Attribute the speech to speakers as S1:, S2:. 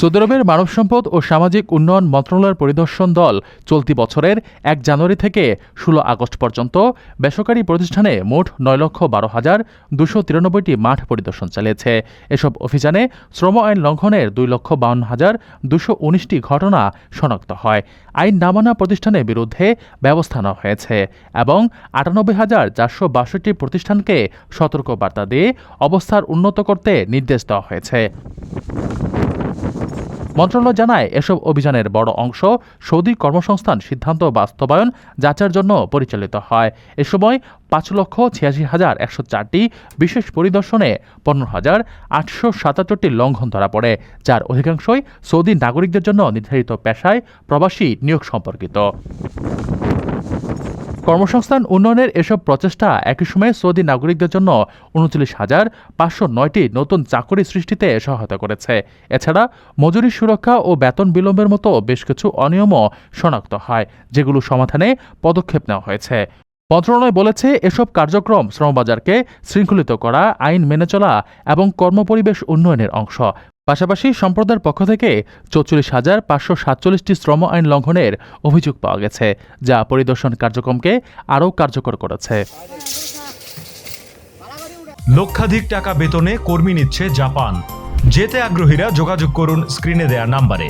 S1: Saudi আরবের মানব সম্পদ ও সামাজিক উন্নয়ন মন্ত্রণালয়ের পরিদর্শন দল চলতি বছরের এক জানুয়ারি থেকে ষোলো আগস্ট পর্যন্ত বেসরকারি প্রতিষ্ঠানে মোট নয় লক্ষ বারো হাজার দুশো তিরানব্বইটি মাঠ পরিদর্শন চালিয়েছে। এসব অভিযানে শ্রম আইন লঙ্ঘনের দুই লক্ষ বাউন্ন হাজার দুশো উনিশটি ঘটনা শনাক্ত হয়। আইন না মানা প্রতিষ্ঠানের বিরুদ্ধে ব্যবস্থা নেওয়া হয়েছে এবং আটানব্বই হাজার চারশো বাষট্টি প্রতিষ্ঠানকে সতর্কবার্তা দিয়ে অবস্থার উন্নত করতে নির্দেশ দেওয়া হয়েছে। মন্ত্রণালয় জানায়, এসব অভিযানের বড় অংশ সৌদি কর্মসংস্থান সিদ্ধান্ত বাস্তবায়ন যাচার জন্য পরিচালিত হয়। এ সময় পাঁচ লক্ষ ছিয়াশি হাজার একশো চারটি বিশেষ পরিদর্শনে পনেরো হাজার আটশো সাতাত্তরটি লঙ্ঘন ধরা পড়ে, যার অধিকাংশই সৌদি নাগরিকদের জন্য নির্ধারিত পেশায় প্রবাসী নিয়োগ সম্পর্কিত। কর্মসংস্থান উন্নয়নের এসব প্রচেষ্টা একই সময়ে সৌদি নাগরিকদের জন্য উনচল্লিশ হাজার পাঁচশো নয়টি নতুন চাকরি সৃষ্টিতে সহায়তা করেছে। এছাড়া মজুরি সুরক্ষা ও বেতন বিলম্বের মতো বেশ কিছু অনিয়মও শনাক্ত হয়, যেগুলো সমাধানে পদক্ষেপ নেওয়া হয়েছে। মন্ত্রণালয় বলেছে, এসব কার্যক্রম শ্রমবাজারকে শৃঙ্খলিত করা, আইন মেনে চলা এবং কর্মপরিবেশ উন্নয়নের অংশ। পাশাপাশি সম্প্রদায়ের পক্ষ থেকে চৌচল্লিশ হাজার পাঁচশো সাতচল্লিশটি শ্রম আইন লঙ্ঘনের অভিযোগ পাওয়া গেছে, যা পরিদর্শন কার্যক্রমকে আরও কার্যকর করেছে।
S2: লক্ষাধিক টাকা বেতনে কর্মী নিচ্ছে জাপান। যেতে আগ্রহীরা যোগাযোগ করুন স্ক্রিনে দেয়া নাম্বারে।